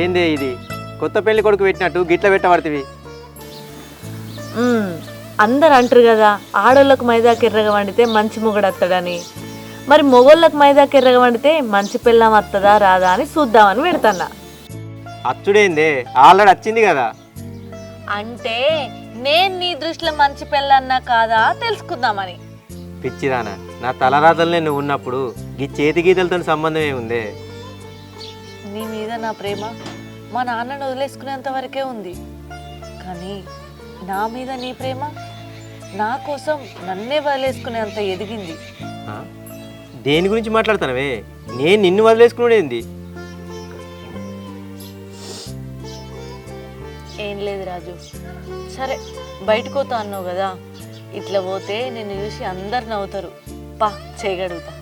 ఏందే ఇది? కొత్త పెళ్ళి కొడుకు పెట్టినట్టు గిట్ల పెట్టబడుతుంది. అందరు అంటారు కదా ఆడోళ్ళకు మైదాకి ఎర్రగా వండితే మంచి మొగుడు వస్తాడని మరి మొగోళ్ళకు మైదాకి ఎర్రగా వండితే మంచి పిల్లం వస్తుందా రాదా అని చూద్దామని పెడతాన్నా. అచ్చుడేందే? ఆల్రెడీ వచ్చింది కదా. అంటే నేను నీ దృష్టిలో మంచి పిల్లన్నా కాదా తెలుసుకుందామని. పిచ్చిదానా నా తలరాతలనే నువ్వు ఉన్నప్పుడు ఈ చేతి గీతలతో సంబంధం ఏముందే? నీ మీద నా ప్రేమ? మా నాన్నను వదిలేసుకునేంత వరకే ఉంది. కానీ నా మీద నీ ప్రేమ? నా కోసం నన్నే వదిలేసుకునేంత ఎదిగింది? దేని గురించి మాట్లాడుతానవే నేను నిన్ను వదిలేసుకునేది ఏం లేదు రాజు. సరే బయటకు పోతా అన్నావు కదా. ఇట్లా పోతే నిన్ను చూసి అందరు నవ్వుతారు. పా చేయగలుగుతా.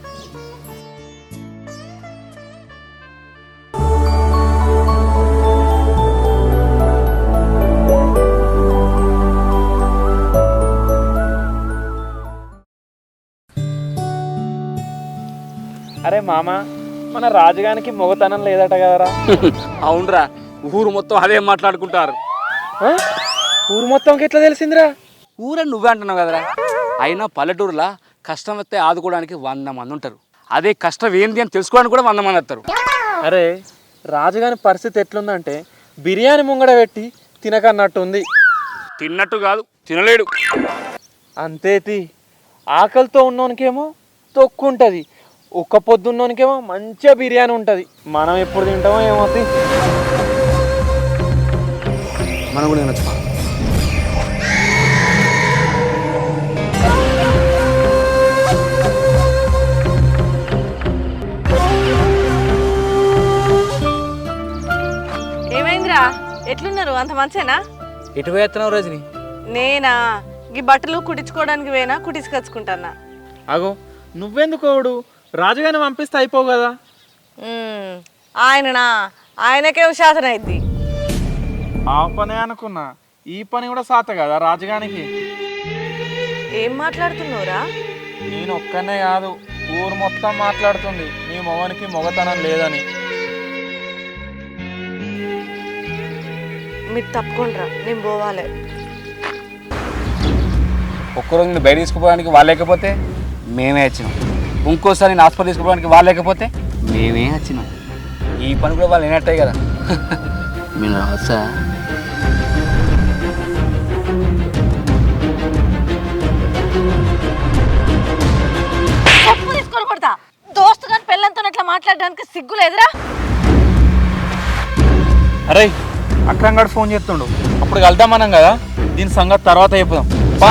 అరే మామ మన రాజుగానికి మొగతనం లేదట కదరా. అవునరా ఊరు మొత్తం అదే మాట్లాడుకుంటారు. ఆ? ఊరు మొత్తంకి ఎట్లా తెలిసిందిరా? ఊరే నువ్వే అంటున్నావు కదరా. అయినా పల్లెటూరులా కష్టం వస్తే ఆదుకోవడానికి వంద మంది ఉంటారు. అదే కష్టం ఏంది అని తెలుసుకోవడానికి కూడా వంద మంది వస్తారు. అరే రాజుగాని పరిస్థితి ఎట్లుందంటే బిర్యానీ ముంగడ పెట్టి తినకన్నట్టుంది. తిన్నట్టు కాదు తినలేడు. అంతేతి ఆకలితో ఉన్నోనికేమో తొక్కు ఉంటుంది ఒక్క పొద్దున్నోనికేమో మంచిగా బిర్యానీ ఉంటుంది. మనం ఎప్పుడు తింటామో ఏమవుతుంది మనం కూడా తినచ్చు. ఏమైందిరా? ఎట్లున్నారు? అంత మంచేనా? ఎటు వేస్తున్నావు రజని? నేనా? ఈ బట్టలు కుట్టించుకోవడానికి పోయినా కుట్టించుకొచ్చుకుంటానా అగో నువ్వెందుకోడు రాజుగాని పంపిస్తే అయిపోవు కదా. ఆయననా? ఆయనకే శాసన అయింది ఆ పనే అనుకున్నా. ఈ పని కూడా సాత కదా రాజుగానికి. ఏం మాట్లాడుతున్నావురా? నేను ఒక్కనే కాదు ఊరు మొత్తం మాట్లాడుతుంది. నీ మొగనికి మొగతనం లేదని. మీరు తప్పకుండా నేను పోవాలి. ఒక్కరోజు బయట తీసుకుపోవడానికి వాళ్ళు లేకపోతే మేమే వచ్చినాం. ఇంకోసారి నేను హాస్పిటల్ తీసుకుపోవడానికి వాళ్ళు లేకపోతే మేమే వచ్చినాం. ఈ పని కూడా వాళ్ళు వినట్టే కదా. మీరు రావచ్చా చెప్పు తీసుకొని కొడతా. దోస్తు కానీ పెళ్ళంతో అట్లా మాట్లాడడానికి సిగ్గు లేదురా? అరే అక్రమ్ గారు ఫోన్ చేస్తుండు. అప్పుడు కలుద్దామన్నాం కదా. దీని సంగతి తర్వాత చెప్పుదాం. బా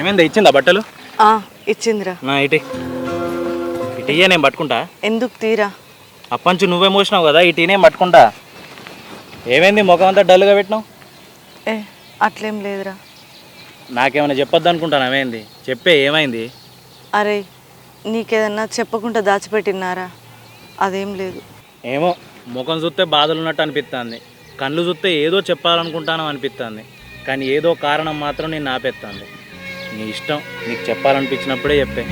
ఏమైందా? ఇచ్చిందా బట్టలు? ఇచ్చిందిరా. నా ఇటీ నేను పట్టుకుంటా. ఎందుకు తీరా? అప్పంచు నువ్వే మోసినావు కదా ఇటీ నేను పట్టుకుంటా. ఏమైంది? ముఖం అంతా డల్గా పెట్టినావు? ఏ అట్లేం లేదురా. నాకేమైనా చెప్పొద్దు అనుకుంటాను ఏమైంది? చెప్పే ఏమైంది? అరే నీకేదన్నా చెప్పకుండా దాచిపెట్టినారా అదేం లేదు. ఏమో ముఖం చూస్తే బాధలు ఉన్నట్టు అనిపిస్తుంది కళ్ళు చూస్తే ఏదో చెప్పాలనుకుంటాను అనిపిస్తుంది కానీ ఏదో కారణం మాత్రం నేను ఆపేస్తుంది నీ ఇష్టం నీకు చెప్పాలనిపించినప్పుడే చెప్పే.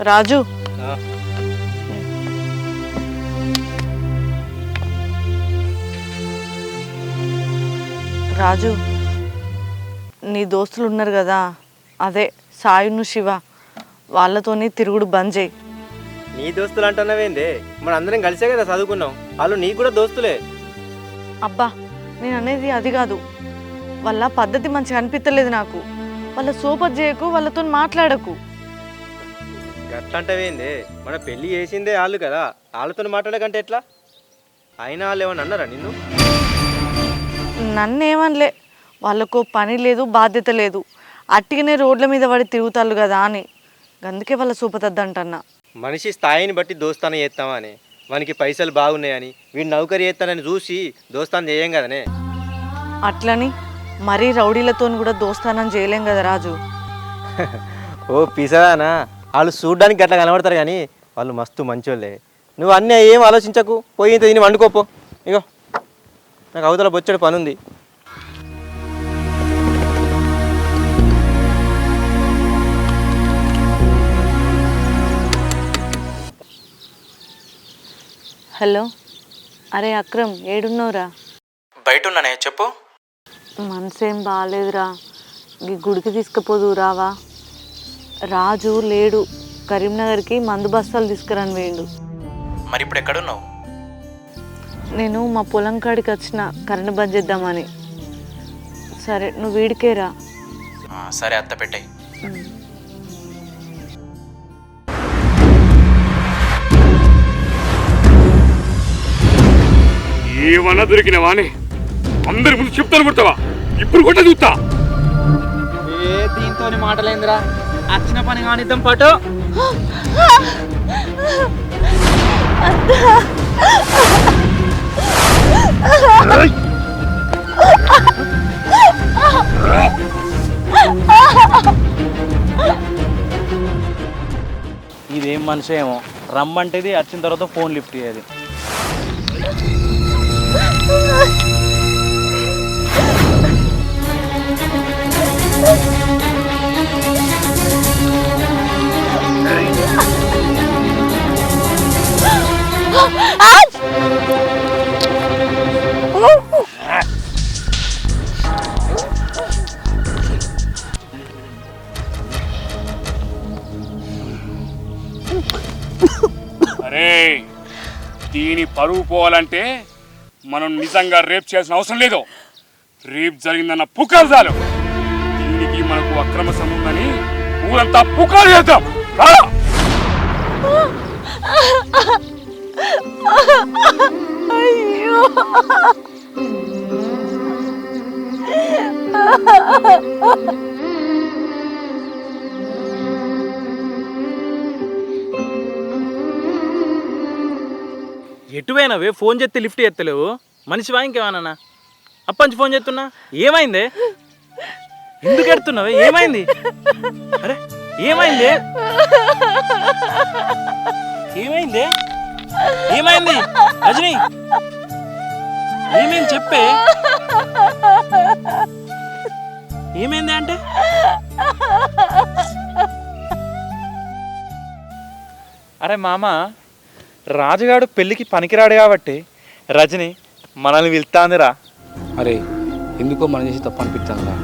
రాజు. రాజు. నీ దోస్తులు ఉన్నారు కదా అదే సాయును శివ. వాళ్ళతోని తిరుగుడు బంద్ చేయి. నీ దోస్తులు అంటున్నావేందే? మన అందరం కలిసే కదా చదువుకున్నాం. వాళ్ళు నీకు కూడా దోస్తులే. అబ్బా నేను అనేది అది కాదు. వాళ్ళ పద్ధతి మంచిగా అనిపించలేదు నాకు. వాళ్ళ సోపత్ చేయకు వాళ్ళతో మాట్లాడకు. గట్లంటవేందే? మన పెళ్ళి చేసిందే వాళ్ళు కదా. వాళ్ళతో మాట్లాడకంటే ఎట్లా? అయినా వాళ్ళు ఏమన్నా అన్నారా నిన్ను? నన్ను ఏమనలే వాళ్ళకు పని లేదు బాధ్యత లేదు. అట్టిగానే రోడ్ల మీద పడి తిరుగుతారు కదా అని. అందుకే వాళ్ళ సూపతద్దు అంటన్నా మనిషి స్థాయిని బట్టి దోస్తాన చేస్తామా అని మనకి పైసలు బాగున్నాయని వీడు నౌకరీ చేస్తానని చూసి దోస్తాను చేయం కదనే. అట్లని మరీ రౌడీలతో కూడా దోస్తానం చేయలేం కదా రాజు. ఓ పిసదానా వాళ్ళు చూడ్డానికి అట్లా కనబడతారు కానీ వాళ్ళు మస్తు మంచోళ్ళే. నువ్వు అన్నీ ఏం ఆలోచించకు? పోయి ఇంత తిని వండుకోపో. ఇగో నాకు అవతల బొచ్చడి పని హలో? అరే అక్రమ్ ఏడున్నావురా? బయట ఉన్నానే చెప్పు. మనసేం బాగాలేదురా ఈ గుడికి తీసుకుపోదు రావా? రాజు లేడు. కరీంనగర్కి మందు బస్తాలు తీసుకురాని వేయండు మరి ఇప్పుడు ఎక్కడున్నావు నేను మా పొలం కాడికి వచ్చిన కరెంట్ బంద్ చేద్దామని. సరే నువ్వు వీడికేరా సరే అత్త పెట్టాయి. ఏమన్నా దొరికినవా అని అందరి ముందు చెప్తాను కొడతావా? ఇప్పుడు కూడా చూస్తా ఏ దీంతో మాటలేందిరా? వచ్చిన పని కానిద్దాం పాటు. ఇదేం మనిషి ఏమో రమ్మంటేది వచ్చిన తర్వాత ఫోన్ లిఫ్ట్ చేయాలి. అరే దీని పరువు పోవాలంటే మనం నిజంగా రేప్ చేయాల్సిన అవసరం లేదు. రేప్ జరిగిందన్న పుకారు చాలు. దీనికి మనకు అక్రమ సంబంధని ఊరంతా పుకారు చేద్దాం. రా! ఎటువైనవే? ఫోన్ చేస్తే లిఫ్ట్ ఎత్తలేవు మనిషివా ఇంకేమన్నా? అప్పంచి ఫోన్ చేస్తున్నా ఏమైంది? ఎందుకు ఎడుతున్నావే ఏమైంది? అరే ఏమైంది? ఏమైంది? ఏమైంది? రజని! ఏమేం చెప్పే? ఏమైంది అంటే? అరే మామ రాజుగాడు పెళ్ళికి పనికిరాడు కాబట్టి రజని మనల్ని వెళ్తాందిరా. అరే ఎందుకో మనం చేసి తప్పు అనిపిస్తుందిరా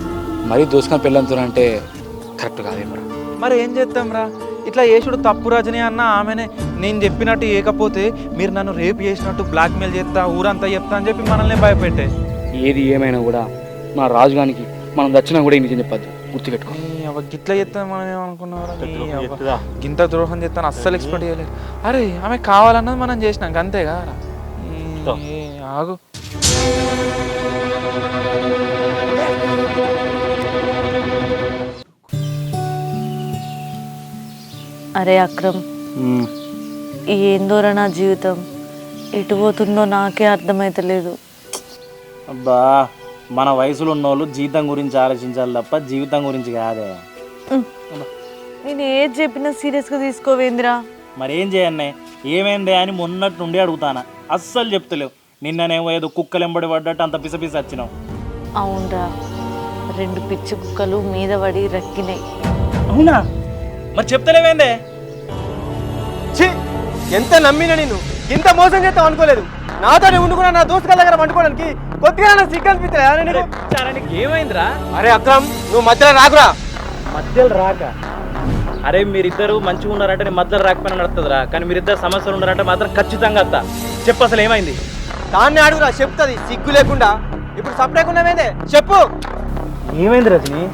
మరీ దోసుకొని పెళ్ళంతున్నా కరెక్ట్ కాదేమరా మరి ఏం చేద్దాం రా ఇట్లా యేసుడు తప్పు రజని అన్న ఆమెనే. నేను చెప్పినట్టు ఏకపోతే మీరు నన్ను రేపు చేసినట్టు బ్లాక్మెయిల్ చేస్తా ఊరంతా చెప్తా అని చెప్పి మనల్ని భయపెట్టే. ఏది ఏమైనా కూడా మన రాజుగానికి మనం దచ్చినా కూడా ఈ నిజం చెప్పద్దు. గుర్తుపెట్టుకో. అవ్వ గిట్ల చేస్తాను మనం ఏమనుకున్నావురా? గింత ద్రోహం చేస్తాను అస్సలు ఎక్స్పెక్ట్ చేయలేదు. అరే ఆమె కావాలన్నది మనం చేసినాం అంతే కదా ఆగు. అరే అక్రమ్ ఏందోరా నా జీవితం? ఎటు పోతుందో నాకే అర్థమైతలేదు. అబ్బా మన వయసులో ఉన్నోళ్ళు జీతం గురించి ఆలోచించాలి తప్ప జీవితం గురించి కాదే. నేను ఏది చెప్పినా సీరియస్గా తీసుకోవేందిరా? మరి ఏం చేయన్నే? ఏమైంది అని మొన్నట్టు నుండి అడుగుతానా. అస్సలు చెప్తలేవు. నిన్ననేమో ఏదో కుక్కలు ఎంబడి పడ్డట్టు అంత పిస పిస వచ్చినావు అవునరా. రెండు పిచ్చి కుక్కలు మీద పడి రక్కినాయి. అవునా? మరి చెప్తలేవేందే? ఛీ! ఎంత నమ్మిన నేను ఇంత మోసం చేస్తాం అనుకోలేదు. నాతోనే ఉండుకున్నా నా దోస్తుల దగ్గర వండుకోవడానికి కొద్దిగా నాకు సిగ్గు నీకు ఏమైందిరా? అరే అక్రమ్ నువ్వు మధ్యలో రాకురా మధ్యలో రాక. అరే మీరిద్దరు మంచిగా ఉన్నారంటే నేను మధ్యలో రాకపోయినా నడుతుందిరా కానీ మీరిద్దరు సమస్యలు ఉన్నారంటే మాత్రం ఖచ్చితంగా అత్త చెప్పు అసలు ఏమైంది? దాన్ని అడుగురా చెప్తుంది. సిగ్గు లేకుండా. ఇప్పుడు సపరేట్ ఉన్నామేందే చెప్పు. ఏమైంది రజని?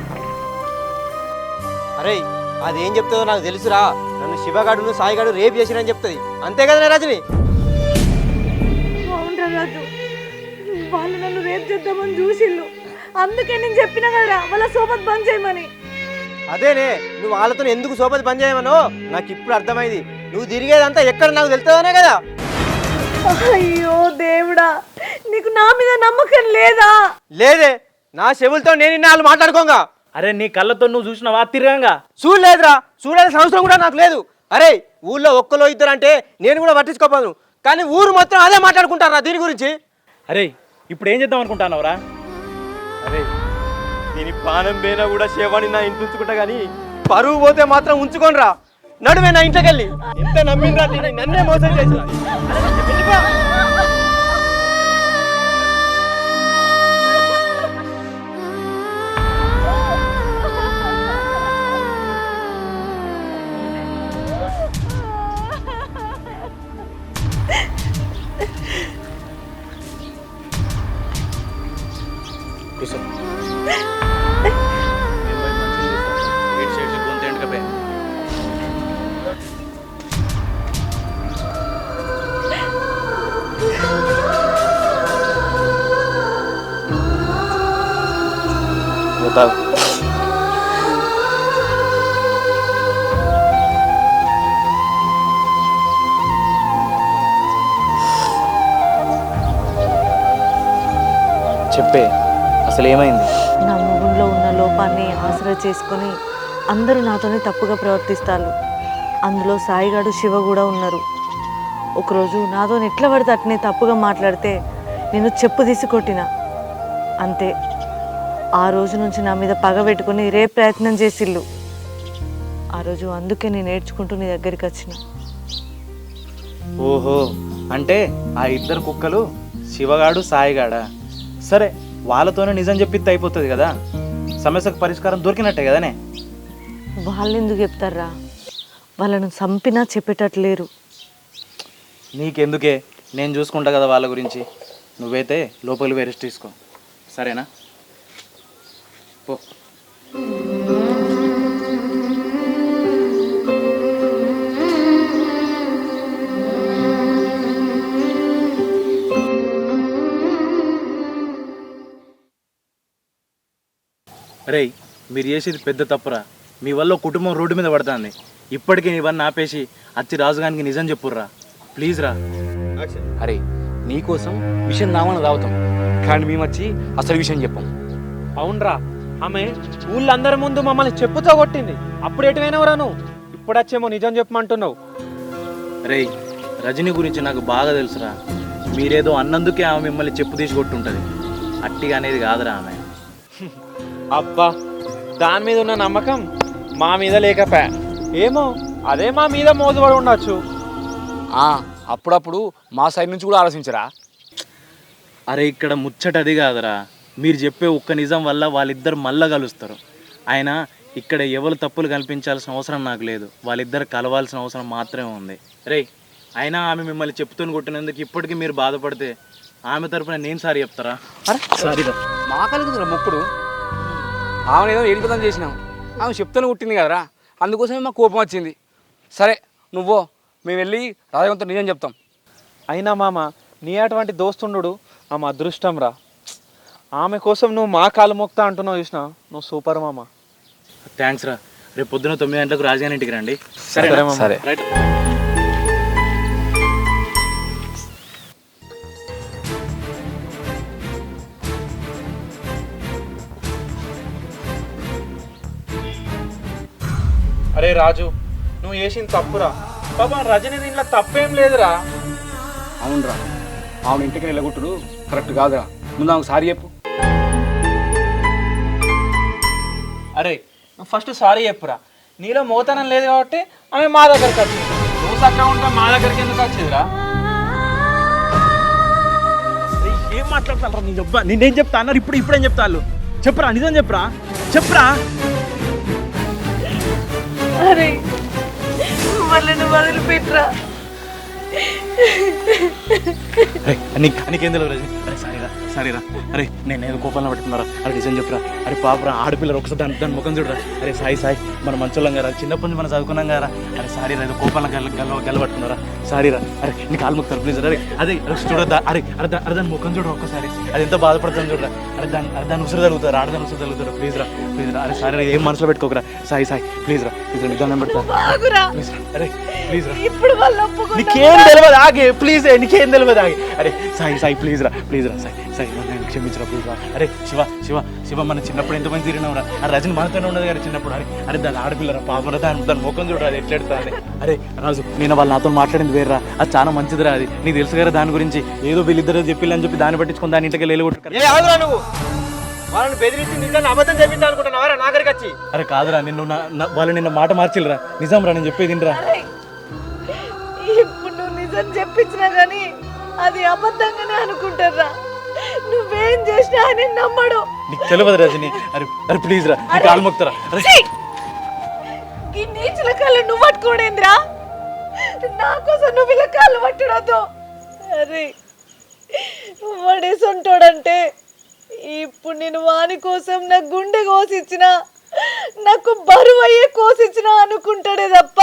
అరే అదేం చెప్తుందో నాకు తెలుసురా. నన్ను శివగాడు సాయిగాడు రేపు చేసిరని చెప్తుంది. అంతే కదా రజని? అవునరా రాజు. వాళ్ళు నన్ను రేపు చేద్దామని చూసిళ్ళు అందుకే నేను చెప్పిన కదరా వాళ్ళ సోబత్ బంద్ చేయమని. అదేనే నువ్వు వాళ్ళతో ఎందుకు సోపతి పని చేయమనో నాకు ఇప్పుడు అర్థమైంది. నువ్వు తిరిగేదంతా ఎక్కడ నాకు తెలుస్తుందనే కదా? అయ్యో దేవుడా నీకు నా మీద నమ్మకం లేదా? లేదే నా చెవులతో నేను వాళ్ళు మాట్లాడుకోగా. అరే నీ కళ్ళతో నువ్వు చూసినావా? తిరగంగా. చూడలేదురా చూడాల్సిన అవసరం కూడా నాకు లేదు. అరే ఊళ్ళో ఒక్కలో ఇద్దరు అంటే నేను కూడా పట్టించుకోపోను కానీ ఊరు మొత్తం అదే మాట్లాడుకుంటారా దీని గురించి? అరే ఇప్పుడు ఏం చేద్దాం అనుకుంటున్నావురా? అరే దీని పానం పోయినా కూడా శవాన్ని నా ఇంటి ఉంచుకుంటా కానీ పరువు పోతే మాత్రం ఉంచుకోనరా. నడుమే నా ఇంట్లోకి వెళ్ళి ఎంత నమ్మిండ్రా దీన్ని? నన్నే మోసం చేసిన చెప్పే అసలు ఏమైంది? నా మొగుల్లో ఉన్న లోపాన్ని ఆసరా చేసుకొని అందరూ నాతోనే తప్పుగా ప్రవర్తిస్తారు. అందులో సాయిగాడు శివ కూడా ఉన్నారు. ఒకరోజు నాతో ఎట్లా పడితే అట్నే తప్పుగా మాట్లాడితే నేను చెప్పు తీసి కొట్టిన. అంతే. ఆ రోజు నుంచి నా మీద పగ పెట్టుకుని ప్రయత్నం చేసిళ్ళు. ఆ రోజు అందుకే నేను నేర్చుకుంటూ నీ దగ్గరికి వచ్చిన. ఓహో అంటే ఆ ఇద్దరు కుక్కలు శివగాడు సాయిగాడా? సరే వాళ్ళతోనే నిజం చెప్పిస్తే అయిపోతుంది కదా? సమస్యకు పరిష్కారం దొరికినట్టే కదనే? వాళ్ళు ఎందుకు చెప్తారా వాళ్ళను చంపినా చెప్పేటట్టు లేరు నీకెందుకే? నేను చూసుకుంటా కదా వాళ్ళ గురించి. నువ్వైతే పోయి రెస్ట్ తీసుకో. సరేనా? పో. రేయ్ మీరు చేసేది పెద్ద తప్పురా. మీ వల్ల కుటుంబం రోడ్డు మీద పడుతుంది. ఇప్పటికీ ఇవన్నీ ఆపేసి అచ్చి రాజుగానికి నిజం చెప్పుర్రా. ప్లీజ్ రా. అరే నీకోసం విషయం నామని తాగుతాం కానీ మేము వచ్చి అసలు విషయం చెప్పాం. అవునరా. ఆమె ఊళ్ళందరి ముందు మమ్మల్ని చెప్పుతో కొట్టింది. అప్పుడు ఎటువైనవరా నువ్వు? ఇప్పుడు వచ్చేమో నిజం చెప్పమంటున్నావు. రేయ్ రజనీ గురించి నాకు బాగా తెలుసురా. మీరేదో అన్నందుకే ఆమె మిమ్మల్ని చెప్పు తీసి కొట్టుంటది. అట్టిగా అనేది కాదురా ఆమె. అబ్బా దాని మీద ఉన్న నమ్మకం మా మీద లేకపోయా? ఏమో అదే మా మీద మోజుపడి ఉండొచ్చు. ఆ, అప్పుడప్పుడు మా సైడ్ నుంచి కూడా ఆలోచించరా? అరే ఇక్కడ ముచ్చట అది కాదురా. మీరు చెప్పే ఒక్క నిజం వల్ల వాళ్ళిద్దరు మళ్ళా కలుస్తారు. ఆయన ఇక్కడ ఎవరు తప్పులు కల్పించాల్సిన అవసరం నాకు లేదు. వాళ్ళిద్దరు కలవాల్సిన అవసరం మాత్రమే ఉంది. రేయ్ అయినా ఆమె మిమ్మల్ని చెప్తూని కొట్టినందుకు ఇప్పటికీ మీరు బాధపడితే ఆమె తరపున నేను సారీ చెప్తారా? అరే సారీరా. మా కలుగుతుందిరా మొక్కుడు? ఆమెను ఏదో ఏడిపోతాం చేసినాం. ఆమె చెప్తాను కుట్టింది కదరా. అందుకోసమే మాకు కోపం వచ్చింది. సరే నువ్వో మేము వెళ్ళి రాజవంతో నిజం చెప్తాం. అయినా మామ నీ అటువంటి దోస్తుండు ఆమె అదృష్టం రా ఆమె కోసం నువ్వు మా కాలు మొక్తా అంటున్నావు చూసిన నువ్వు సూపర్ మామ. థ్యాంక్స్ రా. రేపు పొద్దున తొమ్మిది గంటలకు రాజధాని ఇంటికి రండి. సరే. సరే. రైట్ అరే రాజు నువ్వు చేసిన తప్పురా. పాపం రజని దీంట్లో తప్పేం లేదురా. అవునరా. ఆమె ఇంటికి వెళ్ళగొట్టుడు కరెక్ట్ కాదురా. ముందు ఆమెకు సారీ చెప్పు. అరే నువ్వు ఫస్ట్ సారీ చెప్పురా. నీలో మోతనం లేదు కాబట్టి ఆమె మా దగ్గరికి వచ్చింది. నువ్వు చక్కగా ఉంటే మా దగ్గరికి ఎందుకు వచ్చిందిరా? ఏం మాట్లాడతారా నీ చెప్పా నేనేం చెప్తా అన్నారు? ఇప్పుడు ఇప్పుడేం చెప్తాను చెప్పరా నిజం చెప్పరా? చెప్పరా? అరే వాళ్ళని వదిలిపెట్టరా. నీకు నీకేం తెలియదు రజని అరే సరేరా. అరే నేను ఏదో కోపంలో పెట్టుకున్నారా? అరే నిజం చెప్పురా. అరే పాపరా ఆడపిల్లలు ఒకసారి దాని దాని ముఖం చూడరా. అరే సాయి సాయి మన మంచోళ్ళం కదా చిన్నప్పటి నుంచి మనం చదువుకున్నాం కదా అరే సారీ రా ఏదో కోపాలను గల్ల గల్ల గల్లబట్టుకున్నారా సారీ రా అరే నీ కాలు ముక్తారు ప్లీజ్ అరే అదే అరే చూడద్దా? అరే అరే అరే దాని ముఖం చూడరా ఒక్కసారి. అది ఎంత బాధపడుతుంది చూడరా. అరే దాని అరే దాని ఉసురు తగులుతారు ఆడదాని ఉసురు తగులుతారు ప్లీజ్ రా. ప్లీజ్ రా అరే సారీ ఏం మనసులో పెట్టుకోకరా. సాయి సాయి ప్లీజ్ రా ప్లీజ్ రా నిదానం పెడతా. ప్లీజ్ రా అరే ప్లీజ్ రా. ఇప్పుడు నీకేం తెలియదు ఆగే ప్లీజ్ నీకేం తెలియదు ఆగే. అరే సాయి సాయి ప్లీజ్ రా ప్లీజ్ రా సాయి సాయి నన్ను క్షమించరా ప్లీజ్ రా. అరే శివ శివ శివ మన చిన్నప్పుడు ఎంతమంది తిరిగినావు రా ఆ రజని మనతోనే ఉన్నది కదా చిన్నప్పుడు. అరే అరే దాని ఆడపిల్లరా పాపరా దాని దాని ముఖం చూడరా అది ఎట్లెడతా అని అరే రాజు నేను వాళ్ళు నాతో మాట్లాడింది వేర్రా. అది చాలా మంచిదిరా అది. నీకు తెలుసు కదా దాని గురించి. ఏదో వీళ్ళిద్దరు చెప్పిల్లని చెప్పి దాన్ని పట్టించుకొని దాని ఇంటికి వెళ్ళి ఆగురా నువ్వు. వాళ్ళని బెదిరించి నిజాన్ని అబద్ధం చెప్పిందా అనుకుంటున్నావా? నాగరికి వచ్చి అరే కాదురా నిన్ను వాళ్ళు నిన్న మాట మార్చిల్రా నిజం రా నేను చెప్పేది రా ఇప్పుడు నువ్వు నిజం చెప్పించినా గానీ అది అబద్ధంగానే అనుకుంటారా నువ్వేం చేసినా అని నమ్మడు. నీకు తెలియదు రజని. అరే అరే ప్లీజ్ రా నీ కాలు మొక్తారా అరే. ఛీ! ఈ నీచుల కాళ్ళు నువ్వు పట్టుకోడేంద్రా? నా కోసం నువ్వు వీళ్ళ కాళ్ళు పట్టడతో అరే వాడేసొంటోడంటే ఇప్పుడు నేను వాని కోసం నా గుండె కోసిచ్చిన నాకు బరువు అయ్యే కోసిచ్చిన అనుకుంటాడే తప్ప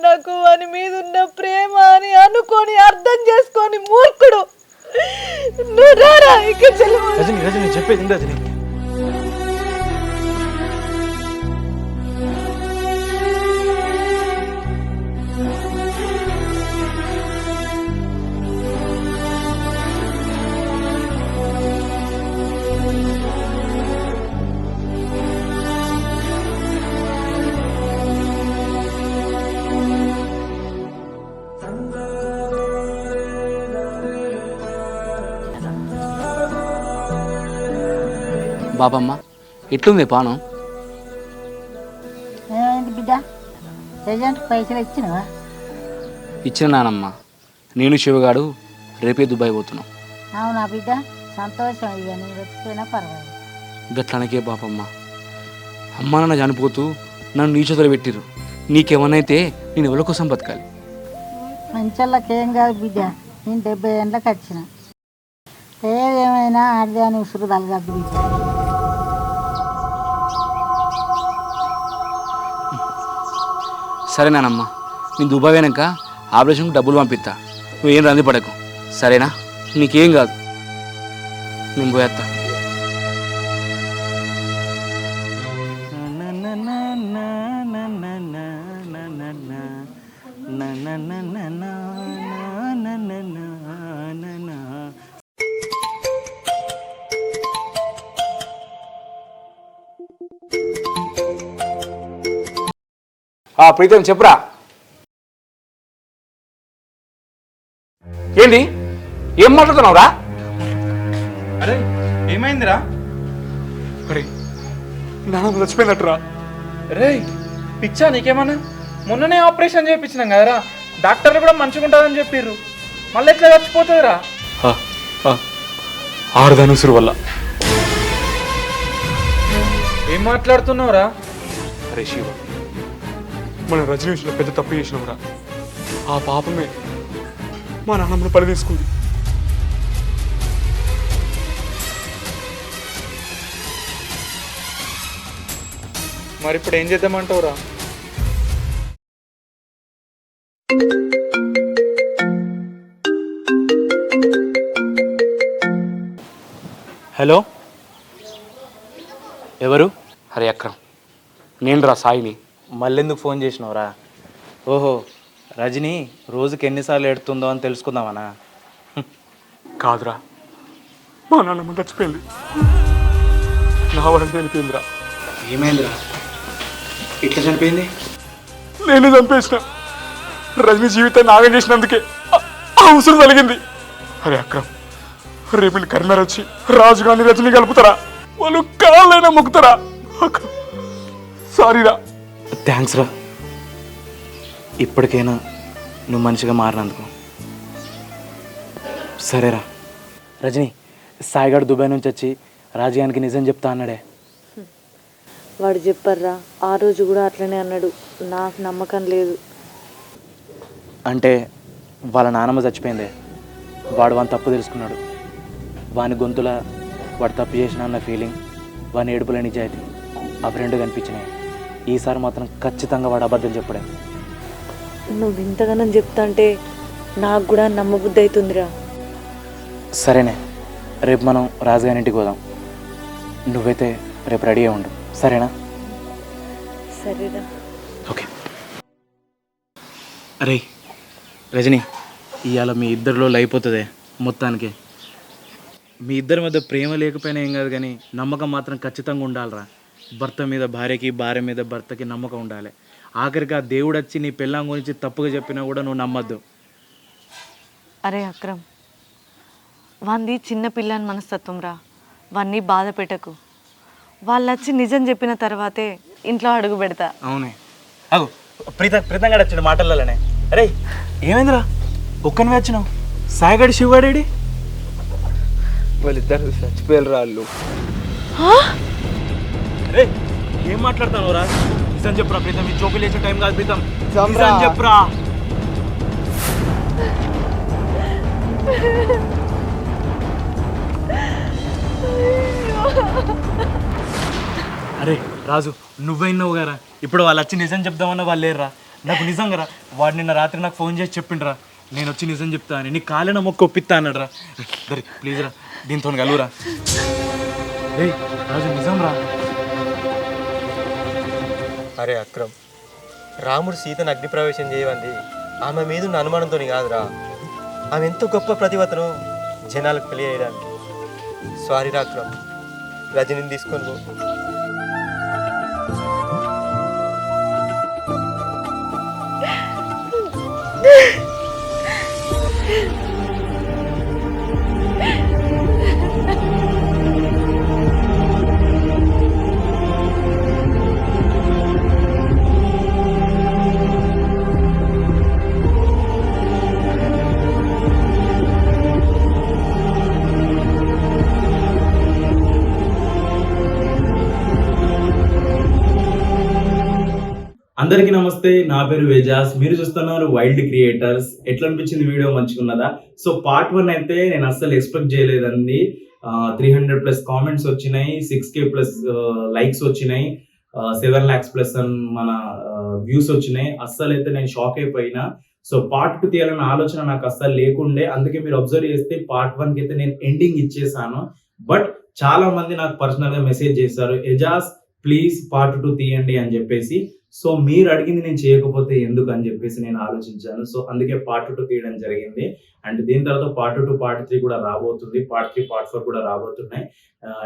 నాకు వాని మీద ఉన్న ప్రేమ అని అనుకొని అర్థం చేసుకొని మూర్ఖుడు. నువ్వు రారా ఇక్కడ చెప్పేది బాబమ్మ ఎట్లుంది పానం? ఏమైంది బిడ్డ? ఏజెంట్ పైసలు ఇచ్చినవా? ఇచ్చిన నానమ్మ. నేను శివగాడు రేపే దుబాయ్ పోతున్నాం. అవునా బిడ్డ? సంతోషం ఇక నేను వచ్చిపోయినా పర్వాలేదు. గట్లనకే బాపమ్మ అమ్మ నాన్న చనిపోతూ నన్ను నీ చేతులు పెట్టిర్రు. నీకేమన్నైతే నేను ఎవరి కోసం బతకాలి మంచోళ్ళకి కాదు బిడ్డ. నేను డెబ్బై ఏళ్ళకి వచ్చిన. ఏదేమైనా ఆడిదే అని ఉసురు తలగద్దు బిడ్డ. సరేనానమ్మా నేను దుబాయ్ పోయినాక ఆపరేషన్కి డబ్బులు పంపిస్తా నువ్వేం రంది పడకు. సరేనా? నీకేం కాదు. నేను పోయేస్తా ప్రీతం చెప్పురా. ఏంటి ఏం మాట్లాడుతున్నావురా? అరే ఏమైందిరా? అరే నాన్న చచ్చిపోయిందట్రా రే పిచ్చా నీకేమన్నా? మొన్ననే ఆపరేషన్ చేయించినాం కదరా. డాక్టర్లు కూడా మంచిగా ఉంటుందని చెప్పిర్రు. మళ్ళీ ఎట్లా చచ్చిపోతుందిరా? ఆరుదానుసురు వల్ల. ఏం మాట్లాడుతున్నావురా? అరే శివ మన రజనీ విషయంలో పెద్ద తప్పు చేసినాంరా ఆ పాపమే మా నాన్నమ్మను పని తీసుకుంది మరి ఇప్పుడు ఏం చేద్దామంటావురా? హలో? ఎవరు? అరే అక్రమ్ నేను రా సాయిని. మళ్ళెందుకు ఫోన్ చేసినావురా? ఓహో రజని రోజుకి ఎన్నిసార్లు ఎడుతుందో అని తెలుసుకుందామనా? కాదురా. మా నాన్నమ్మ చచ్చిపోయింది. నా వరం చనిపోయిందిరా. ఏమైందిరా? ఇట్లా చనిపోయింది? నేను చంపేసిన. రజనీ జీవితాన్ని నాగం చేసినందుకే ఉసురు తలిగింది అరే అక్రమ్ రేపు కరీంనగర్ వచ్చి రాజు గాంధీ రజనీ కలుపుతారా? వాళ్ళు కాళ్ళైనా మొక్కుతారా? సారీరా. థ్యాంక్స్ రా. ఇప్పటికైనా నువ్వు మంచిగా మారినందుకు. సరేరా. రజని సాయిగాడు దుబాయ్ నుంచి వచ్చి రాజయానికి నిజం చెప్తా అన్నాడే. వాడు చెప్పర్రా ఆ రోజు కూడా అట్లనే అన్నాడు. నాకు నమ్మకం లేదు. అంటే వాళ్ళ నాన్నమ్మ చచ్చిపోయిందే. వాడు వాని తప్పు తెలుసుకున్నాడు. వాని గొంతుల వాడు తప్పు చేసిన అన్న ఫీలింగ్ వాని ఏడుపుల నిజాయితీ అవి రెండు కనిపించినాయి. ఈసారి మాత్రం ఖచ్చితంగా వాడు అబద్ధం చెప్పడే. నువ్వు ఇంతగానం చెప్తాంటే నాకు కూడా నమ్మబుద్ధి అవుతుందిరా సరేనే రేపు మనం రాజుగారి ఇంటికి పోదాం. నువ్వైతే రేపు రెడీగా ఉండు. సరేనా? సరేరా. ఓకే. అరే రజని ఇవాళ మీ ఇద్దరిలో అయిపోతుంది మొత్తానికి. మీ ఇద్దరి మధ్య ప్రేమ లేకపోయినా ఏం కాదు కానీ నమ్మకం మాత్రం ఖచ్చితంగా ఉండాలిరా. భర్త మీద భార్యకి భార్య మీద భర్తకి నమ్మకం ఉండాలి. ఆఖరికి ఆ దేవుడు వచ్చి నీ పెళ్ళాం గురించి తప్పుగా చెప్పినా కూడా నువ్వు నమ్మద్దు. అరే అక్రమ్ వాంది చిన్న పిల్లని మనస్తత్వం రా. వాన్ని బాధ పెట్టకు. వాళ్ళు వచ్చి నిజం చెప్పిన తర్వాతే ఇంట్లో అడుగు పెడతా. అవునే. అగు ప్రీత ప్రీతంగా వచ్చాడు మాటలలోనే. అరే ఏమైందిరా? ఒక్కనివే వచ్చినావు. సాయిగడి శివగాడేడి? వాళ్ళిద్దరు చచ్చిపోయారు వాళ్ళు. రే ఏం మాట్లాడతావు రా? నిజం చెప్పురా ప్రీతం ఈ చోపు లేచే టైం కాదు ప్రీతం. నిజం చెప్పురా. అరే రాజు నువ్వైనావు గారా ఇప్పుడు వాళ్ళు వచ్చి నిజం చెప్దామన్న వాళ్ళు లేరురా. నాకు నిజంగా రా వాడు నిన్న రాత్రి నాకు ఫోన్ చేసి చెప్పిండ్రా. నేను వచ్చి నిజం చెప్తా అని నీ కాలిన మొక్క ఒప్పిస్తా అన్నాడు రా ప్లీజ్ రా దీంతో కలువురా. రే రాజు నిజం రా. అరే అక్రమ్ రాముడు సీతను అగ్నిప్రవేశం చేయవంది ఆమె మీద ఉన్న అనుమానంతో కాదురా. ఆమె ఎంత గొప్ప ప్రతిభతను జనాలకు తెలియడానికి సారీ రా అక్రమ్ రజనిని తీసుకొని పో. అందరికీ నమస్తే నా పేరు వేజాస్. మీరు చూస్తున్నారు వైల్డ్ క్రియేటర్స్ ఎట్లా అనిపించింది వీడియో మంచిగున్నదా సో పార్ట్ వన్ అయితే నేను అస్సలు ఎక్స్పెక్ట్ చేయలేదండి. త్రీ హండ్రెడ్ ప్లస్ కామెంట్స్ వచ్చినాయి సిక్స్ కే ప్లస్ లైక్స్ వచ్చినాయి సెవెన్ ల్యాక్స్ ప్లస్ మన వ్యూస్ వచ్చినాయి. అస్సలు అయితే నేను షాక్ అయిపోయినా. సో పార్ట్ టూ తీయాలన్న ఆలోచన నాకు అస్సలు లేకుండే. అందుకే మీరు అబ్జర్వ్ చేస్తే పార్ట్ వన్కి అయితే నేను ఎండింగ్ ఇచ్చేసాను. బట్ చాలా మంది నాకు పర్సనల్గా మెసేజ్ చేశారు ఎజాస్ ప్లీజ్ పార్ట్ టూ తీయండి అని చెప్పేసి. సో మీరు అడిగింది నేను చేయకపోతే ఎందుకు అని చెప్పేసి నేను ఆలోచించాను. సో అందుకే పార్ట్ టూ తీయడం జరిగింది. అండ్ దీని తర్వాత పార్ట్ టూ పార్ట్ త్రీ కూడా రాబోతుంది. పార్ట్ త్రీ పార్ట్ ఫోర్ కూడా రాబోతున్నాయి.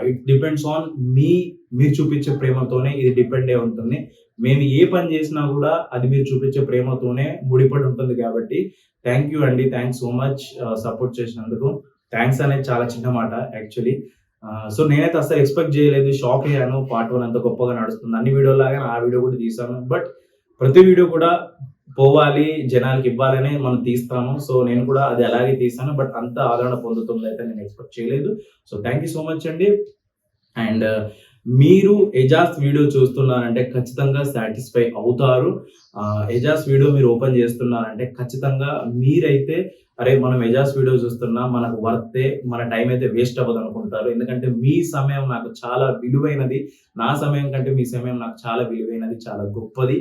ఇట్ డిపెండ్స్ ఆన్ మీ మీరు చూపించే ప్రేమతోనే ఇది డిపెండ్ అయి ఉంటుంది. మేము ఏ పని చేసినా కూడా అది మీరు చూపించే ప్రేమతోనే ముడిపడి ఉంటుంది కాబట్టి థ్యాంక్ యూ అండి. థ్యాంక్స్ సో మచ్ సపోర్ట్ చేసినందుకు. థ్యాంక్స్ అనేది చాలా చిన్న మాట యాక్చువల్లీ సో నేనైతే అసలు ఎక్స్పెక్ట్ చేయలేదు. షాక్ అయ్యాను. పార్ట్ వన్ అంత గొప్పగా నడుస్తుంది. అన్ని వీడియోలాగా ఆ వీడియో కూడా తీసాను బట్ ప్రతి వీడియో కూడా పోవాలి జనాలకి ఇవ్వాలనే మనం తీస్తాము. సో నేను కూడా అది అలాగే తీసాను బట్ అంత ఆదరణ పొందుతుంది అయితే నేను ఎక్స్పెక్ట్ చేయలేదు. So thank you so much అండి. అండ్ మీరు ఎజాస్ వీడియో చూస్తున్నారంటే ఖచ్చితంగా సాటిస్ఫై అవుతారు. ఎజాస్ వీడియో మీరు ఓపెన్ చేస్తున్నారంటే ఖచ్చితంగా మీరైతే అరే మనం ఎజాస్ వీడియో చూస్తున్నా మనకు వర్తే మన టైం అయితే వేస్ట్ అవ్వదు అనుకుంటారు. ఎందుకంటే మీ సమయం నాకు చాలా విలువైనది. నా సమయం కంటే మీ సమయం నాకు చాలా విలువైనది చాలా గొప్పది.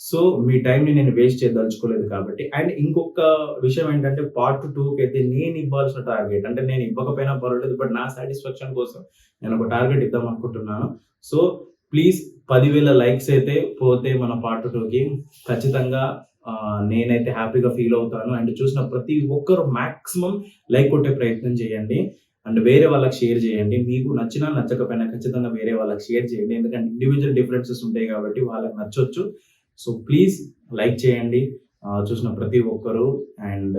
సో మీ టైంని నేను వేస్ట్ చేయదలుచుకోలేదు కాబట్టి. అండ్ ఇంకొక విషయం ఏంటంటే పార్ట్ టూకి అయితే నేను ఇవ్వాల్సిన టార్గెట్ అంటే నేను ఇవ్వకపోయినా పర్వాలేదు బట్ నా సాటిస్ఫాక్షన్ కోసం నేను ఒక టార్గెట్ ఇద్దాం అనుకుంటున్నాను. సో ప్లీజ్ పదివేల లైక్స్ అయితే పోతే మన పార్ట్ టూకి ఖచ్చితంగా నేనైతే హ్యాపీగా ఫీల్ అవుతాను. అండ్ చూసిన ప్రతి ఒక్కరు మ్యాక్సిమం లైక్ కొట్టే ప్రయత్నం చేయండి. అండ్ వేరే వాళ్ళకి షేర్ చేయండి. మీకు నచ్చినా నచ్చకపోయినా ఖచ్చితంగా వేరే వాళ్ళకి షేర్ చేయండి. ఎందుకంటే ఇండివిజువల్ డిఫరెన్సెస్ ఉంటాయి కాబట్టి వాళ్ళకి నచ్చొచ్చు. సో ప్లీజ్ లైక్ చేయండి. చూసిన ప్రతి ఒక్కరు. అండ్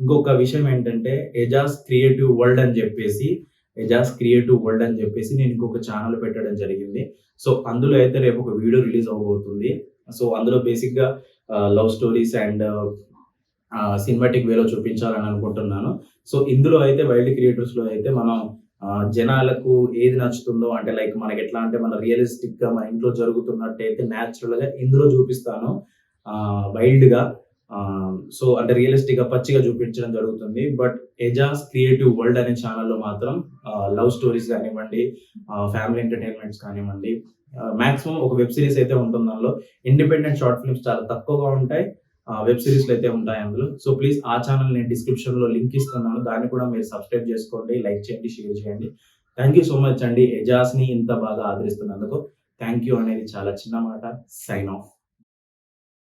ఇంకొక విషయం ఏంటంటే ఎజాస్ క్రియేటివ్ వరల్డ్ అని చెప్పేసి ఎజాస్ క్రియేటివ్ వరల్డ్ అని చెప్పేసి నేను ఇంకొక ఛానల్ పెట్టడం జరిగింది. సో అందులో అయితే రేపు ఒక వీడియో రిలీజ్ అవబోతుంది. సో అందులో బేసిక్గా లవ్ స్టోరీస్ అండ్ సినిమాటిక్ వేలో చూపించాలని అనుకుంటున్నాను. సో ఇందులో అయితే వైల్డ్ క్రియేటర్స్లో అయితే మనం జనాలకు ఏది నచ్చుతుందో అంటే లైక్ మనకి ఎట్లా అంటే మన రియలిస్టిక్గా మన ఇంట్లో జరుగుతున్నట్టయితే న్యాచురల్ ఇందులో చూపిస్తాను. వైల్డ్గా Um, సో అంటే రియలిస్టిక్గా పచ్చిగా చూపించడం జరుగుతుంది. బట్ ఎజాస్ క్రియేటివ్ వరల్డ్ అనే ఛానల్లో మాత్రం uh, లవ్ స్టోరీస్ కానివ్వండి uh, ఫ్యామిలీ ఎంటర్టైన్మెంట్స్ కానివ్వండి uh, మాక్సిమం ఒక వెబ్ సిరీస్ అయితే ఉంటుంది దానిలో ఇండిపెండెంట్ షార్ట్ ఫిల్మ్స్ చాలా తక్కువగా ఉంటాయి. వెబ్ సిరీస్లు అయితే ఉంటాయి అందులో. సో ప్లీజ్ ఆ ఛానల్ నేను డిస్క్రిప్షన్లో లింక్ ఇస్తున్నాను. దాన్ని కూడా మీరు సబ్స్క్రైబ్ చేసుకోండి లైక్ చేయండి షేర్ చేయండి. థ్యాంక్ యూ సో మచ్ అండి. ఎజాస్ని ఇంత బాగా ఆదరిస్తున్నందుకు. థ్యాంక్ యూ అనేది చాలా చిన్న మాట. Sign of